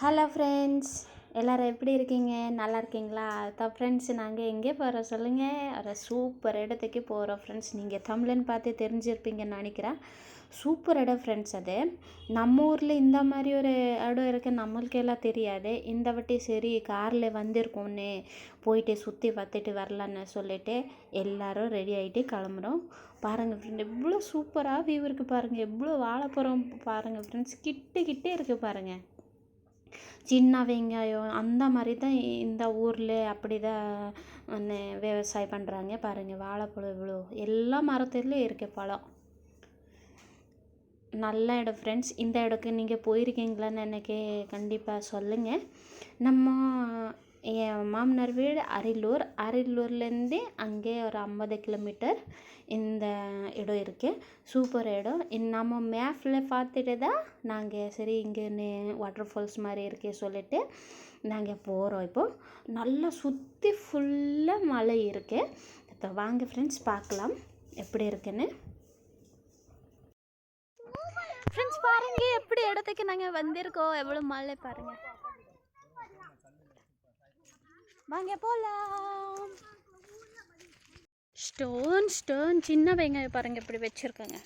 Hello friends எல்லோரும் எப்படி இருக்கீங்க? நல்லா இருக்கீங்களா? அதான் ஃப்ரெண்ட்ஸ் நாங்கள் எங்கே போகிறோம் சொல்லுங்கள் ஒரு சூப்பர் இடத்துக்கு போகிறோம் ஃப்ரெண்ட்ஸ். நீங்கள் தமிழ்னு பார்த்து தெரிஞ்சிருப்பீங்கன்னு நினைக்கிறேன். சூப்பர் இடம் ஃப்ரெண்ட்ஸ் அது. நம்ம ஊரில் இந்த மாதிரி ஒரு இடம் இருக்குது நம்மளுக்கெல்லாம் தெரியாது. இந்த வாட்டி சரி காரில் வந்திருக்கோன்னு போயிட்டு சுற்றி பார்த்துட்டு வரலான்னு சொல்லிட்டு எல்லோரும் ரெடி ஆகிட்டு கிளம்புறோம். பாருங்கள் ஃப்ரெண்ட் எவ்வளோ சூப்பராக வியூ இருக்குது பாருங்கள் எவ்வளோ வாழைப்பழம் பாருங்கள் ஃப்ரெண்ட்ஸ். கிட்ட கிட்டே இருக்குது பாருங்கள் சின்ன வெங்காயம் அந்த மாதிரி தான் இந்த ஊரில் அப்படி தான் வந்து விவசாயம் பண்ணுறாங்க பாருங்கள் வாழைப்பழம் இவ்வளோ எல்லா மரத்துலேயும் இருக்குது பழம். நல்ல இடம் ஃப்ரெண்ட்ஸ் இந்த இடத்துக்கு நீங்கள் போயிருக்கீங்களான்னு எனக்கு கண்டிப்பாக சொல்லுங்கள் நம்ம என் மாமனார் வீடு அரியலூர். அரியலூர்லேருந்து அங்கே ஒரு ஐம்பது கிலோமீட்டர் இந்த இடம் இருக்குது சூப்பர் இடம். நம்ம மேப்பில் பார்த்துட்டு தான் நாங்கள் சரி இங்கே வாட்டர் ஃபால்ஸ் மாதிரி இருக்கே சொல்லிட்டு நாங்கள் போகிறோம் இப்போது நல்லா சுற்றி ஃபுல்லாக மலை இருக்குது இப்போ வாங்க ஃப்ரெண்ட்ஸ் பார்க்கலாம் எப்படி இருக்குன்னு. ஃப்ரெண்ட்ஸ் பாருங்க எப்படி இடத்துக்கு நாங்கள் வந்திருக்கோம். எவ்வளோ மழை பாருங்கள் வாங்க போகலாம் ஸ்டோன் ஸ்டோன் சின்ன வெங்காயம் பாருங்க இப்படி வச்சிருக்காங்க.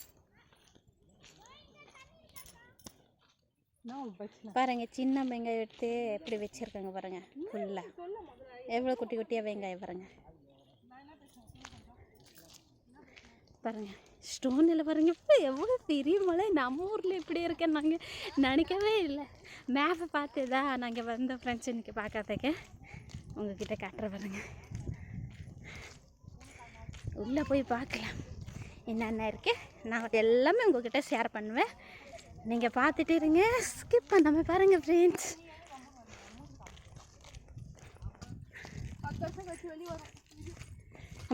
பாருங்க சின்ன வெங்காயம் எடுத்து எப்படி வச்சிருக்காங்க பாருங்க ஃபுல்லாக எவ்வளோ குட்டி குட்டியாக வெங்காயம் பாருங்க. பாருங்க ஸ்டோனில் பாருங்க இப்போ எவ்வளோ பெரிய மலை. நம்ம ஊரில் இப்படி இருக்கேன்னு நாங்கள் நினைக்கவே இல்லை. மேப்பை பார்த்து தான் நாங்கள் வந்த ஃப்ரெண்ட்ஸ் இன்னைக்கு பார்க்கறதுக்கு. உங்ககிட்ட காட்டுற பாருங்க. உள்ளே போய் பார்க்கலாம். என்னென்ன இருக்கு? நான் எல்லாமே உங்ககிட்ட ஷேர் பண்ணுவேன். நீங்கள் பார்த்துட்டு இருங்க. ஸ்கிப் பண்ணாமல் பாருங்கள் ஃப்ரெண்ட்ஸ்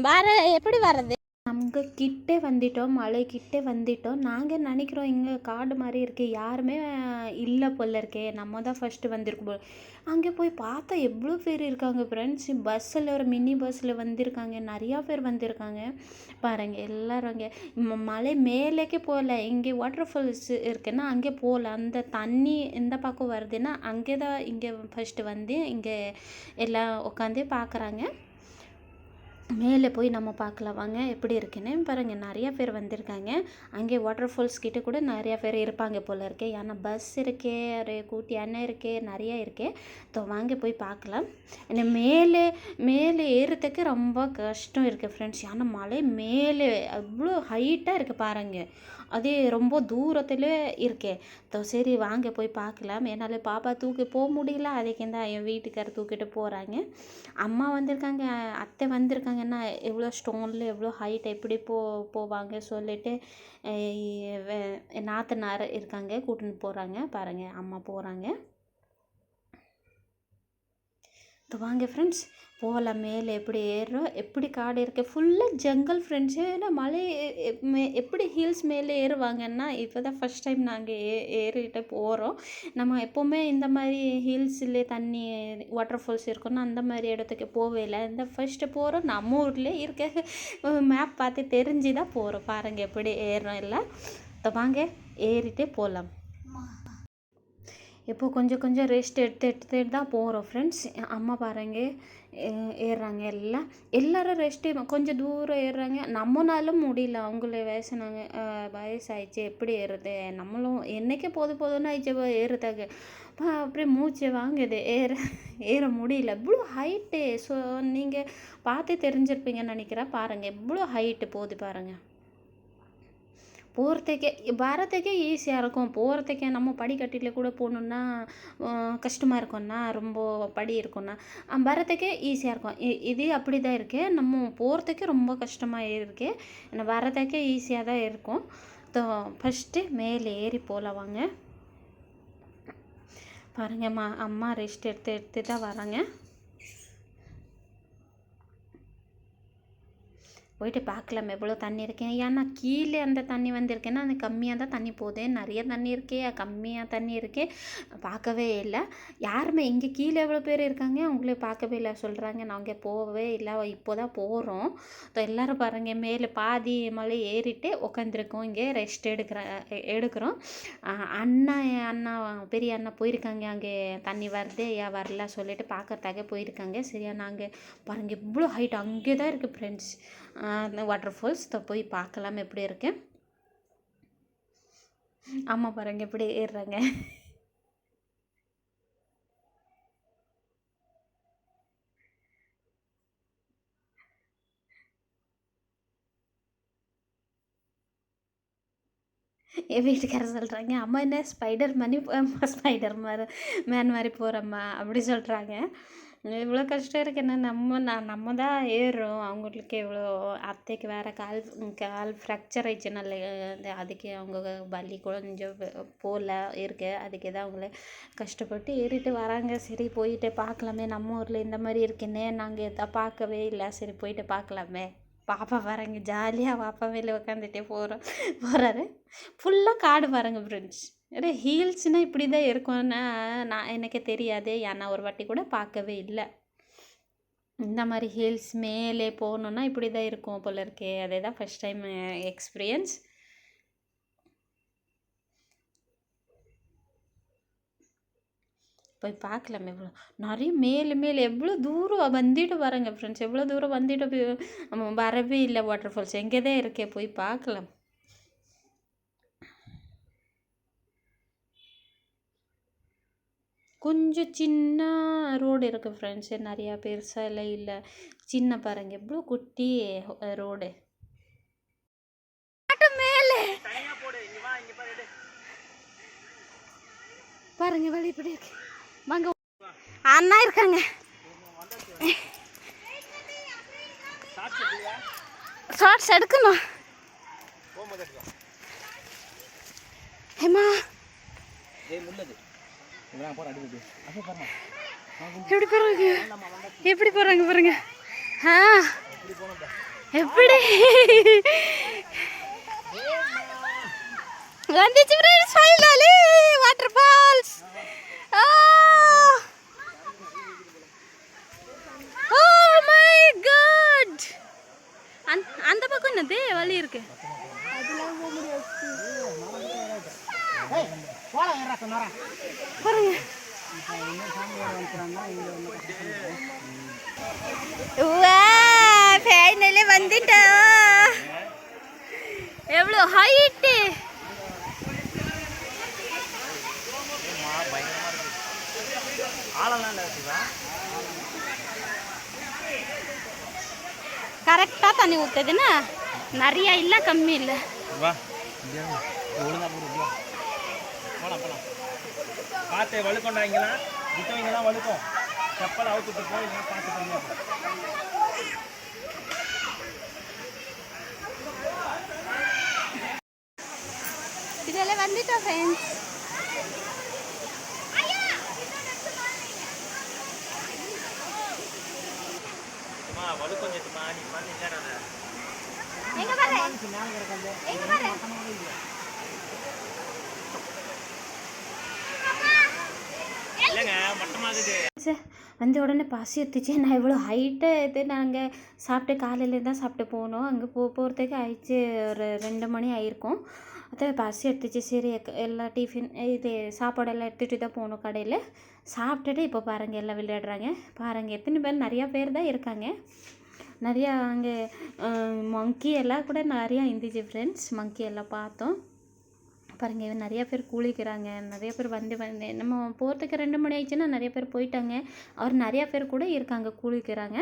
வர எப்படி வர்றது? கிட்டே வந்துட்டோம் மலை கிட்டே வந்துட்டோம். நாங்கள் நினைக்கிறோம் இங்கே காடு மாதிரி இருக்கே. யாருமே இல்லை போல இருக்கே. நம்ம தான் ஃபஸ்ட்டு வந்திருக்கோம் போல். அங்கே போய் பார்த்தா எவ்வளோ பேர் இருக்காங்க ஃப்ரெண்ட்ஸ் பஸ்ஸில் ஒரு மினி பஸ்ஸில் வந்திருக்காங்க. நிறையா பேர் வந்திருக்காங்க. பாருங்கள் எல்லோரும் அங்கே. மலை மேலேக்கே போகல. இங்கே வாட்டர் ஃபால்ஸ் இருக்குன்னா அங்கே போகல. அந்த தண்ணி எந்த பக்கம் வருதுன்னா அங்கே தான் இங்கே ஃபஸ்ட்டு வந்து இங்கே எல்லாம் உட்காந்து பார்க்குறாங்க. மேலே போய் நம்ம பார்க்கலாம். வாங்க எப்படி இருக்குன்னு. பாருங்கள் நிறையா பேர் வந்திருக்காங்க. அங்கே வாட்டர் ஃபால்ஸ் கிட்டே கூட நிறையா பேர் இருப்பாங்க போல் இருக்கே. ஏன்னா பஸ் இருக்கே ஒரு கூட்டி அண்ணன் இருக்கே நிறையா இருக்கே. ஸோ வாங்க போய் பார்க்கலாம். என்ன மேலே மேலே ஏறுறதுக்கு ரொம்ப கஷ்டம் இருக்குது ஃப்ரெண்ட்ஸ் ஏன்னா மலை மேலே அவ்வளோ ஹைட்டாக இருக்குது பாருங்கள் அதே ரொம்ப தூரத்தில் இருக்கே. தோ சரி வாங்க போய் பார்க்கலாம். என்னால் பாப்பா தூக்கி போக முடியல. அதுக்கு தான் என் வீட்டுக்கார தூக்கிட்டு போகிறாங்க அம்மா வந்திருக்காங்க. அத்தை வந்திருக்காங்கன்னா எவ்வளோ ஸ்டோனில் எவ்வளோ ஹைட் எப்படி போ போவாங்க சொல்லிட்டு நாத்தனார் இருக்காங்க. கூட்டின்னு போகிறாங்க பாருங்கள் அம்மா போகிறாங்க வாங்க ஃப்ரெண்ட்ஸ் போகலாம் மேலே எப்படி ஏறுறோம் எப்படி காடு இருக்குது ஃபுல்லாக ஜங்கல் ஃப்ரெண்ட்ஸு ஏன்னா மலை எப்படி ஹில்ஸ் மேலே ஏறுவாங்கன்னா இப்போ தான் ஃபஸ்ட் டைம் நாங்கள் ஏ ஏறிட்டு போகிறோம் நம்ம எப்போவுமே இந்த மாதிரி ஹில்ஸ்லேயே தண்ணி வாட்டர் ஃபால்ஸ் இருக்குன்னா அந்த மாதிரி இடத்துக்கு போவே இல்லை. இந்த ஃபஸ்ட்டு போகிறோம் நம்ம ஊரில் இருக்க மேப் பார்த்து தெரிஞ்சு தான் போகிறோம் பாருங்கள் எப்படி ஏறுறோம் இல்லை வாங்க ஏறிட்டே போகலாம் இப்போது கொஞ்சம் கொஞ்சம் ரெஸ்ட் எடுத்து எடுத்துட்டு தான் போகிறோம் ஃப்ரெண்ட்ஸ் அம்மா பாருங்க ஏறுறாங்க எல்லாம். எல்லோரும் ரெஸ்ட்டு கொஞ்சம் தூரம் ஏறுறாங்க. நம்மனாலும் முடியல. அவங்கள வயசுனாங்க வயசாயிடுச்சு. எப்படி ஏறுறது? நம்மளும் என்றைக்கே போது போதும்னு ஆயிடுச்சு ஏறுறதுக்கு. அப்படியே மூச்சு வாங்குது. ஏற ஏற முடியல. இவ்வளோ ஹைட்டு ஸோ நீங்கள் பார்த்து தெரிஞ்சிருப்பீங்கன்னு நினைக்கிறேன். பாருங்கள் எவ்வளோ ஹைட்டு போகுது பாருங்கள் போகிறதுக்கே வரத்துக்கே ஈஸியாக இருக்கும். போகிறதுக்கே நம்ம படிக்கட்டில் கூட போகணுன்னா கஷ்டமாக இருக்கும்னா ரொம்ப படி இருக்கும்னா வரத்துக்கே ஈஸியாக இருக்கும். இது அப்படி தான் இருக்குது நம்ம போகிறதுக்கே ரொம்ப கஷ்டமாக இருக்குது வரதுக்கே ஈஸியாக தான் இருக்கும். ஸோ ஃபஸ்ட்டு மேலே ஏறி போகலாம் வாங்க. பாருங்கம்மா அம்மா ரெஸ்ட் எடுத்து எடுத்து தான் வராங்க. போயிட்டு பார்க்கலாம் எவ்வளோ தண்ணி இருக்கேன் ஏன்னா கீழே அந்த தண்ணி வந்திருக்கேன்னா அது கம்மியாக தான் தண்ணி போகுது. நிறைய தண்ணி இருக்கே கம்மியாக தண்ணி இருக்கே பார்க்கவே இல்லை. யாருமே இங்கே கீழே எவ்வளோ பேர் இருக்காங்க? அவங்களே பார்க்கவே இல்லை. சொல்கிறாங்க நாங்கள் போகவே இல்லை. இப்போ தான் போகிறோம் எல்லோரும் பாருங்கள் மேலே பாதி மலை ஏறிட்டு உட்காந்துருக்கோம் இங்கே ரெஸ்ட் எடுக்கிற எடுக்கிறோம். அண்ணா என் அண்ணா பெரிய அண்ணா போயிருக்காங்க. அங்கே தண்ணி வருது ஏன் வரல சொல்லிட்டு பார்க்கறதுக்காக போயிருக்காங்க. சரியா நாங்கள் பாருங்கள் இவ்வளோ ஹைட் அங்கே தான் இருக்குது ஃப்ரெண்ட்ஸ் வாட்டர் ஃபால்ஸ் போய் பார்க்கலாம் எப்படி இருக்கு. ஆமாம் பாருங்க எப்படி ஏறுறாங்க. என் வீட்டுக்காரர் சொல்கிறாங்க அம்மா என்ன ஸ்பைடர் மணி ஸ்பைடர் மாதிரி மேன் மாதிரி போகிறம்மா அப்படி சொல்கிறாங்க இவ்வளோ கஷ்டம் இருக்குன்னா நம்ம நான் நம்ம தான் ஏறுறோம். அவங்களுக்கு இவ்வளோ அத்தைக்கு வேறு கால் கால் ஃப்ராக்சர் ஆயிடுச்சுனால அதுக்கு அவங்க வலி கொஞ்சம் போகல இருக்கு. அதுக்கு தான் அவங்கள கஷ்டப்பட்டு ஏறிட்டு வராங்க. சரி போயிட்டு பார்க்கலாமே. நம்ம ஊரில் இந்த மாதிரி இருக்குன்னே நாங்கள் எதா பார்க்கவே இல்லை. சரி போயிட்டு பார்க்கலாமே. பாப்பா பாருங்க. ஜாலியாக பாப்பா மேலே உட்காந்துட்டே போகிறோம் போகிறாரு ஃபுல்லாக காடு பாருங்க ஃப்ரெண்ட்ஸ் அடே ஹீல்ஸ்னால் இப்படி தான் இருக்கும்னு நான் எனக்கு தெரியாது. ஏன்னா ஒரு வாட்டி கூட பார்க்கவே இல்லை. இந்த மாதிரி ஹீல்ஸ் மேலே போகணுன்னா இப்படி தான் இருக்கும் போல இருக்கே. அதே தான் ஃபஸ்ட் டைம் எக்ஸ்பீரியன்ஸ் போய் பார்க்கலாம் எவ்வளோ நிறைய மேலே மேலே எவ்வளோ தூரம் வந்துட்டு வரேங்க ஃப்ரெண்ட்ஸ் எவ்வளோ தூரம் வந்துட்டு போய் வரவே இல்லை வாட்டர் ஃபால்ஸ் எங்கே தான் இருக்கே? போய் பார்க்கலாம். கொஞ்சம் சின்ன ரோடு இருக்குது ஃப்ரெண்ட்ஸ் நிறையா பெருசாக எல்லாம் இல்லை. சின்ன பாருங்க. எவ்வளோ குட்டி ரோடு. மேலே. பாருங்க வழி இப்படி இருக்கு. வாங்க. அண்ணா இருக்காங்க. ஷார்ட்ஸ் எடுக்கணும். ஏமா எப்படி போறாங்க? எப்படி போறாங்க பாருங்க? ஆ. எப்படி? வந்துச்சு friends finally waterfalls oh my God அந்த பக்கம் என்னது? வழி இருக்கு. பாருங்க ஃபைனலி வந்துட்டா எவ்வளோ ஹைட்டு கரெக்டாக தண்ணி ஊற்றுதுன்னா நிறைய இல்லை கம்மி இல்லை. போலாம் போலாம். பார்த்து வழுக்கொண்டாங்களா விட்டவங்கலாம் வழுக்கும் செப்பல் அவுத்துட்டு போய் இல்லைன்னா பார்த்து பண்ணியா இதெல்லாம் வந்துட்டோம் ஃப்ரெண்ட்ஸ் அம்மா வழுக்கம் செத்துமா நீ பண்ணி இல்லைடா எங்க பாரு? எங்க பாரு? வந்த உடனே பசி எடுத்துச்சு. நான் இவ்வளோ ஹைட்டு இது நாங்கள் சாப்பிட்டு காலையில் தான் சாப்பிட்டு போனோம். அங்கே போ போகிறதுக்கு ஆயிடுச்சு. ஒரு ரெண்டு மணி ஆயிருக்கும். அதான் பசி எடுத்துச்சு. சரி எல்லா டிஃபின் இது சாப்பாடெல்லாம் எடுத்துகிட்டு தான் போகணும் கடையில். சாப்பிட்டுட்டு இப்போ பாருங்கள் எல்லாம் விளையாடுறாங்க. பாருங்கள் எத்தனை பேர்? நிறையா பேர் தான் இருக்காங்க. நிறையா அங்கே மங்கி எல்லாம் கூட நிறையா இருந்துச்சு ஃப்ரெண்ட்ஸ் மங்கி எல்லாம் பார்த்தோம். பாருங்க இவன் நிறையா பேர் கூலிக்கிறாங்க. நிறைய பேர் வந்து வந்து நம்ம போகிறதுக்கு ரெண்டு மணி ஆயிடுச்சுன்னா நிறைய பேர் போயிட்டாங்க. அவர் நிறையா பேர் கூட இருக்காங்க கூலிக்கிறாங்க.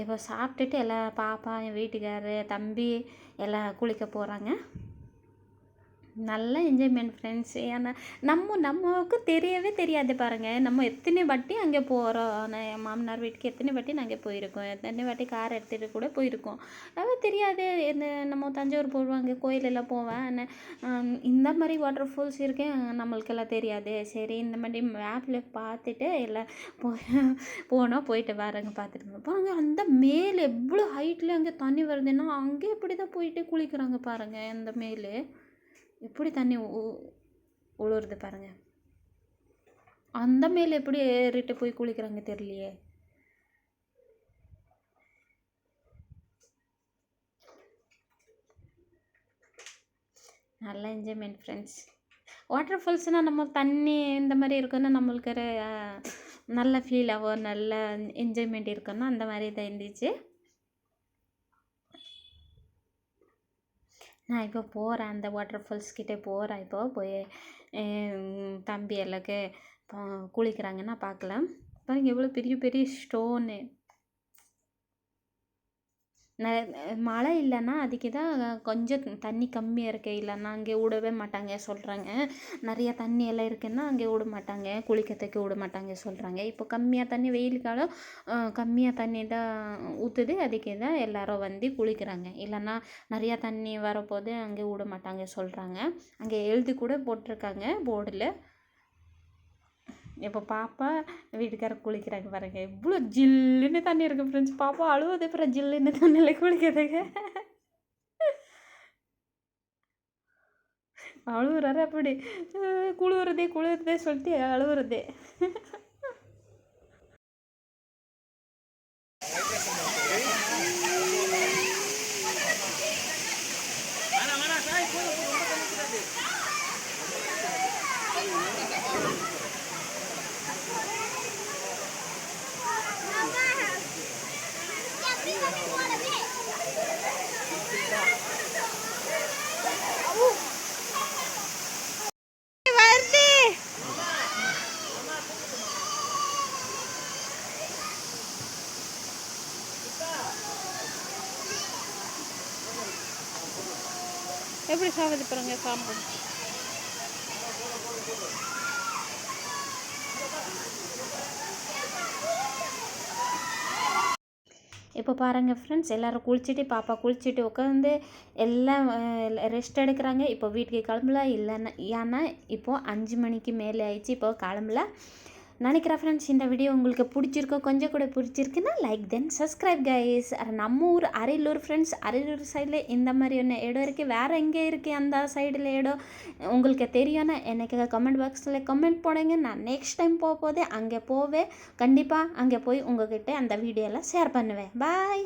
இப்போ சாப்பிட்டுட்டு எல்லாம் பாப்பா என் வீட்டுக்காரர் தம்பி எல்லாம் குளிக்க போகிறாங்க நல்ல என்ஜாய்மெண்ட் ஃப்ரெண்ட்ஸ் ஏன்னா நம்ம நமக்கு தெரியவே தெரியாது பாருங்கள் நம்ம எத்தனை வாட்டி அங்கே போகிறோம் நான் என் மாமனார் வீட்டுக்கு எத்தனை வாட்டி நாங்கள் போயிருக்கோம். எத்தனை வாட்டி கார் எடுத்துகிட்டு கூட போயிருக்கோம். அது தெரியாது. இந்த நம்ம தஞ்சாவூர் போடுவாங்க கோயிலெல்லாம் போவேன். இந்த மாதிரி வாட்டர் ஃபால்ஸ் இருக்கே நம்மளுக்கெல்லாம் தெரியாது. சரி இந்த மாதிரி மேப்பில் பார்த்துட்டு எல்லாம் போய் போனோம் போயிட்டு வரேங்க பார்த்துட்டு பாருங்க அந்த மேலே எவ்வளோ ஹைட்டில் அங்கே தண்ணி வருதுன்னா அங்கே இப்படி தான் போயிட்டு குளிக்கிறாங்க பாருங்கள் அந்த மேலே. எப்படி தண்ணி உ- உழுவுறது பாருங்க. அந்த மேலே எப்படி ஏறிட்டு போய் குளிக்கிறாங்க தெரியலையே. நல்ல என்ஜாய்மெண்ட் ஃப்ரெண்ட்ஸ் வாட்டர் ஃபால்ஸ்னால் நம்ம தண்ணி இந்த மாதிரி இருக்குன்னா நம்மளுக்கு நல்ல ஃபீல் ஆகும் நல்ல என்ஜாய்மெண்ட் இருக்குன்னா அந்த மாதிரி தான் இருந்துச்சு. நான் இப்போ போகிறேன் அந்த வாட்டர் ஃபால்ஸ் கிட்டே போகிறேன் இப்போ போய் தம்பி எல்லாக்கு குளிக்கிறாங்கன்னா பார்க்கலாம். பாருங்கள் எவ்வளோ பெரிய பெரிய ஸ்டோனு மழை இல்லைன்னா அதுக்கு தான் கொஞ்சம் தண்ணி கம்மியாக இருக்கு. இல்லைன்னா அங்கே விடவே மாட்டாங்க சொல்கிறாங்க நிறைய தண்ணி எல்லாம் இருக்குன்னா அங்கே விட மாட்டாங்க. குளிக்கிறதுக்கு விட மாட்டாங்க சொல்கிறாங்க இப்போ கம்மியாக தண்ணி வெயில் காலம் கம்மியாக தண்ணி தான் ஊற்றுது அதுக்கு தான் எல்லாரும் வந்து குளிக்கிறாங்க. இல்லைன்னா நிறையா தண்ணி வரப்போது அங்கே விட மாட்டாங்க சொல்கிறாங்க அங்கே எழுதி கூட போட்டிருக்காங்க போர்டில். இப்போ பாப்பா வீட்டுக்கார குளிக்கிறாங்க பாருங்க. இவ்வளோ ஜில்லுன்னு தண்ணி இருக்கு ஃப்ரெண்ட்ஸ் பாப்பா அழுவது அப்புறம் ஜில்லுன்னு தண்ணியில் குளிக்கிறதுங்க அழுகுறாரு அப்படி. அஹ் குளிருதே சொல்லிட்டு அழுகுறதே எப்படி சாவது பாருங்க பாம்பு இப்போ பாருங்கள் ஃப்ரெண்ட்ஸ் எல்லோரும் குளிச்சுட்டு பாப்பா குளிச்சுட்டு உட்காந்து எல்லாம் ரெஸ்ட் எடுக்கிறாங்க. இப்போ வீட்டுக்கு கிளம்பல இல்லைன்னா ஏன்னா இப்போது அஞ்சு மணிக்கு மேலே ஆயிடுச்சு. இப்போ கிளம்பல நினைக்கிறேன் ஃப்ரெண்ட்ஸ் இந்த வீடியோ உங்களுக்கு பிடிச்சிருக்கோ கொஞ்சம் கூட பிடிச்சிருக்குன்னா லைக் தென் சப்ஸ்கிரைப் கைஸ் நம்ம ஊர் அரியலூர் ஃப்ரெண்ட்ஸ் அரியலூர் சைடில் இந்த மாதிரி ஒன்று இடம் இருக்குது வேறு எங்கே இருக்குது அந்த சைடில் இடம். உங்களுக்கு தெரியும்னா எனக்கு கமெண்ட் பாக்ஸில் கமெண்ட் போடுங்க. நான் நெக்ஸ்ட் டைம் போக போதே அங்கே போவேன். கண்டிப்பாக அங்கே போய் உங்ககிட்ட அந்த வீடியோலாம் ஷேர் பண்ணுவேன். பாய்